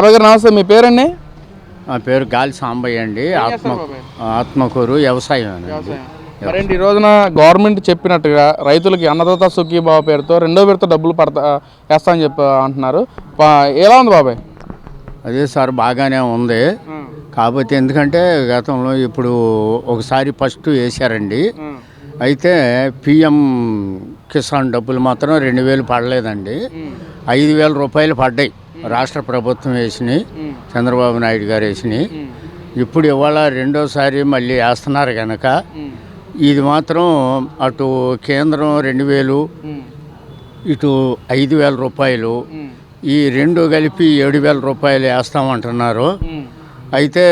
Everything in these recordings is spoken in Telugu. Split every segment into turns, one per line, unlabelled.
బాబాయ్ గారు నమస్తే. మీ పేరండి?
నా పేరు గాలి సాంబయ్య అండి. ఆత్మ? ఆత్మకూరు వ్యవసాయం అండి.
మరేంటి ఈ రోజున గవర్నమెంట్ చెప్పినట్టుగా రైతులకి అన్నదాత సుఖీభావ పేరుతో రెండో పేరుతో డబ్బులు పడతా వేస్తా అని చెప్పి అంటున్నారు. పా- ఎలా ఉంది బాబాయ్?
అదే సార్ బాగానే ఉంది. కాకపోతే ఎందుకంటే గతంలో ఇప్పుడు ఒకసారి ఫస్ట్ వేశారండి. అయితే పిఎం కిసాన్ డబ్బులు మాత్రం రెండు వేలు పడలేదండి. ఐదు వేల రూపాయలు పడ్డాయి. రాష్ట్ర ప్రభుత్వం వేసినాయి చంద్రబాబు నాయుడు గారు వేసినాయి. ఇప్పుడు ఇవాళ రెండోసారి మళ్ళీ వేస్తున్నారు కనుక ఇది మాత్రం అటు కేంద్రం రెండు వేలు ఇటు ఐదు వేల రూపాయలు ఈ రెండు కలిపి ఏడు వేల రూపాయలు వేస్తామంటున్నారు. అయితే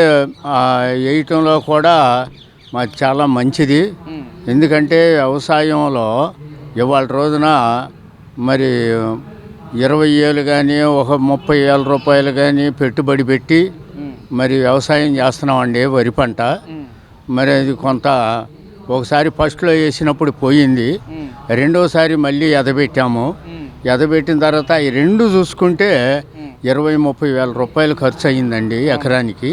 వేయటంలో కూడా మాకు చాలా మంచిది. ఎందుకంటే వ్యవసాయంలో ఇవాళ రోజున మరి ఇరవై ఏళ్ళు కానీ ఒక ముప్పై వేల రూపాయలు కానీ పెట్టుబడి పెట్టి మరి వ్యవసాయం చేస్తున్నామండి వరి పంట. మరి అది కొంత ఒకసారి ఫస్ట్లో వేసినప్పుడు పోయింది. రెండోసారి మళ్ళీ ఎదబెట్టాము. ఎదబెట్టిన తర్వాత ఈ రెండు చూసుకుంటే ఇరవై ముప్పై వేల రూపాయలు ఖర్చు అయ్యిందండి ఎకరానికి.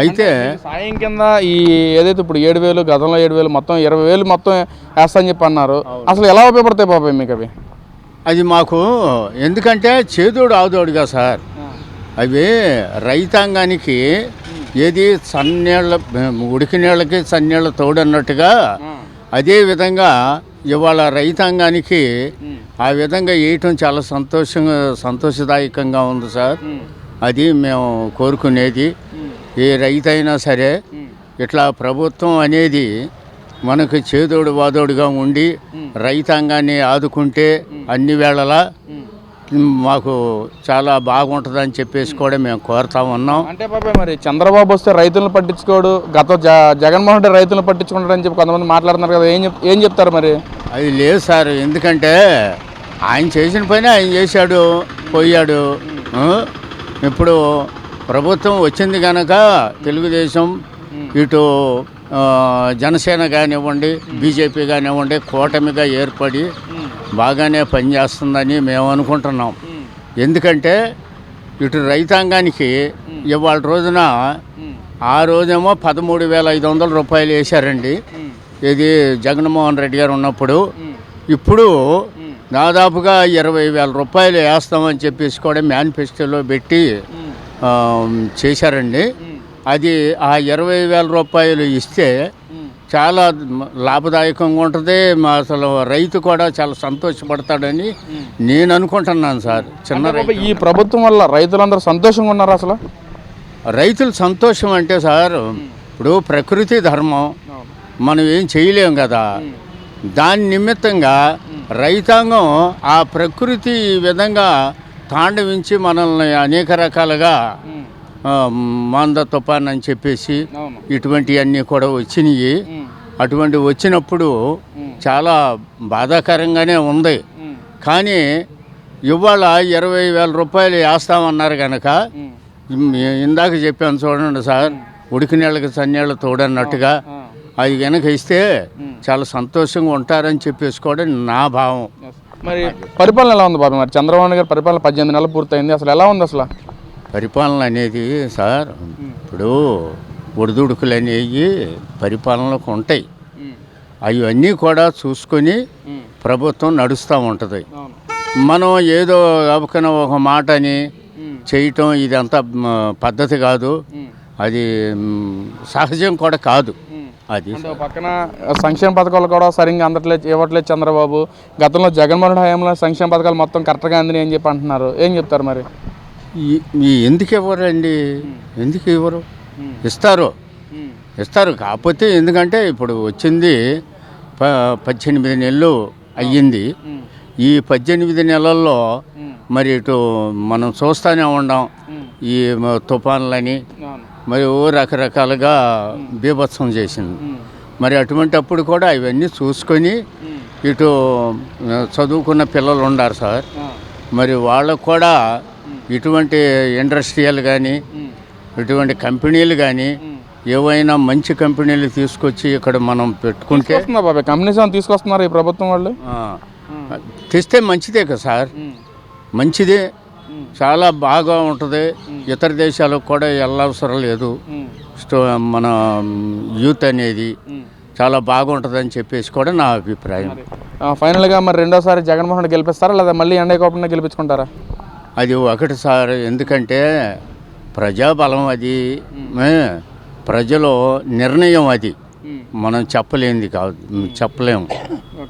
అయితే
సాయం కింద ఈ ఏదైతే ఇప్పుడు ఏడు వేలు గతంలో ఏడు వేలు మొత్తం ఇరవై వేలు మొత్తం వేస్తా అని చెప్పి అన్నారు. అసలు ఎలా ఉపయోగపడతాయి బాబాయ్ మీకు అవి?
అది మాకు ఎందుకంటే చేదోడు ఆదోడుగా సార్. అవి రైతాంగానికి ఏది సన్నీళ్ళ ఉడికి నీళ్ళకి సన్నీళ్ళ తోడన్నట్టుగా అదే విధంగా ఇవాళ రైతాంగానికి ఆ విధంగా వేయటం చాలా సంతోషంగా సంతోషదాయకంగా ఉంది సార్. అది మేము కోరుకునేది. ఏ రైతైనా సరే ఇట్లా ప్రభుత్వం అనేది మనకు చేదోడు వాదోడుగా ఉండి రైతాంగాన్ని ఆదుకుంటే అన్ని వేళలా మాకు చాలా బాగుంటుందని చెప్పేసి కూడా మేము కోరుతా ఉన్నాం.
అంటే బాబాయ్ మరి చంద్రబాబు వస్తే రైతులను పట్టించుకోడు గత జ జగన్మోహన్ రెడ్డి రైతులను పట్టించుకుంటాడు అని చెప్పి కొంతమంది మాట్లాడుతున్నారు కదా ఏం ఏం చెప్తారు మరి?
అది లేదు సార్ ఎందుకంటే ఆయన చేసిన పని ఆయన చేశాడు పోయాడు? ఇప్పుడు ప్రభుత్వం వచ్చింది కనుక తెలుగుదేశం ఇటు జనసేన కానివ్వండి బీజేపీ కానివ్వండి కూటమిగా ఏర్పడి బాగానే పనిచేస్తుందని మేము అనుకుంటున్నాం. ఎందుకంటే ఇటు రైతాంగానికి ఇవాళ రోజున ఆ రోజేమో పదమూడు వేల ఐదు వందల రూపాయలు వేశారండి. ఇది జగన్మోహన్ రెడ్డి గారు ఉన్నప్పుడు ఇప్పుడు దాదాపుగా ఇరవై వేల రూపాయలు వేస్తామని చెప్పేసి కూడా మేనిఫెస్టోలో పెట్టి చేశారండి. అది ఆ ఇరవై వేల రూపాయలు ఇస్తే చాలా లాభదాయకంగా ఉంటుంది. మా అసలు రైతు కూడా చాలా సంతోషపడతాడని నేను అనుకుంటున్నాను సార్. చిన్న
ఈ ప్రభుత్వం వల్ల రైతులందరూ సంతోషంగా ఉన్నారు అసలు?
రైతుల సంతోషం అంటే సార్ ఇప్పుడు ప్రకృతి ధర్మం మనం ఏం చేయలేం కదా. దాని నిమిత్తంగా రైతాంగం ఆ ప్రకృతి విధంగా తాండవించి మనల్ని అనేక రకాలుగా మంద తుఫాన్ అని చెప్పేసి ఇటువంటివన్నీ కూడా వచ్చినాయి. అటువంటి వచ్చినప్పుడు చాలా బాధాకరంగానే ఉంది. కానీ ఇవాళ ఇరవై వేల రూపాయలు వేస్తామన్నారు కనుక ఇందాక చెప్పాను చూడండి సార్ ఉడికి నీళ్ళకి సన్నీళ్ళ తోడన్నట్టుగా అది కనుక ఇస్తే చాలా సంతోషంగా ఉంటారని చెప్పేసి కూడా నా భావం.
మరి పరిపాలన ఎలా ఉంది బాబాయ్ మరి? చంద్రబాబు గారి పరిపాలన పద్దెనిమిది నెలలు పూర్తయింది. అసలు ఎలా ఉంది అసలు?
పరిపాలన అనేది సార్ ఇప్పుడు ఒడిదుడుకులు అనేవి పరిపాలనకు ఉంటాయి అవన్నీ కూడా చూసుకొని ప్రభుత్వం నడుస్తూ ఉంటుంది. మనం ఏదో గబుకన ఒక మాటని చేయటం ఇదంతా పద్ధతి కాదు. అది సహజం కూడా కాదు. అది
పక్కన సంక్షేమ పథకాలు కూడా సరిగ్గా అందట్లేదు ఇవ్వట్లేదు చంద్రబాబు. గతంలో జగన్మోహన్ హయాంలో సంక్షేమ పథకాలు మొత్తం కరెక్ట్గా అందినాయి అని చెప్పి అంటున్నారు. ఏం చెప్తారు మరి?
ఈ- ఈ ఎందుకు ఇవ్వరండి? ఎందుకు ఇవ్వరు? ఇస్తారు. ఇస్తారు. కాకపోతే ఎందుకంటే ఇప్పుడు వచ్చింది ప పద్దెనిమిది నెలలు అయ్యింది. ఈ పద్దెనిమిది నెలల్లో మరి ఇటు మనం చూస్తూనే ఉన్నాం ఈ మ- తుఫాన్లని మరి రకరకాలుగా బీభత్సం చేసింది. మరి అటువంటి అప్పుడు కూడా ఇవన్నీ చూసుకొని ఇటు చదువుకున్న పిల్లలు ఉన్నారు సార్. మరి వాళ్ళకు కూడా ఇటువంటి ఇండస్ట్రియల్ కానీ ఇటువంటి కంపెనీలు కానీ ఏవైనా మంచి కంపెనీలు తీసుకొచ్చి ఇక్కడ మనం పెట్టుకుంటే
బాబాయ్. కంపెనీస్ తీసుకొస్తున్నారు ఈ ప్రభుత్వం వాళ్ళు.
తెస్తే మంచిదే కదా సార్. మంచిదే. చాలా బాగా ఉంటుంది. ఇతర దేశాలకు కూడా వెళ్ళవసరం లేదు. మన యూత్ అనేది చాలా బాగుంటుందని చెప్పేసి కూడా నా అభిప్రాయం.
ఫైనల్గా మరి రెండోసారి జగన్మోహన్ గెలిపిస్తారా? లేదా మళ్ళీ ఎండే గెలిపించుకుంటారా?
అది ఒకటి సార్ ఎందుకంటే ప్రజాబలం అది. ప్రజలు నిర్ణయం అది. మనం చెప్పలేనిది కాదు. చెప్పలేము.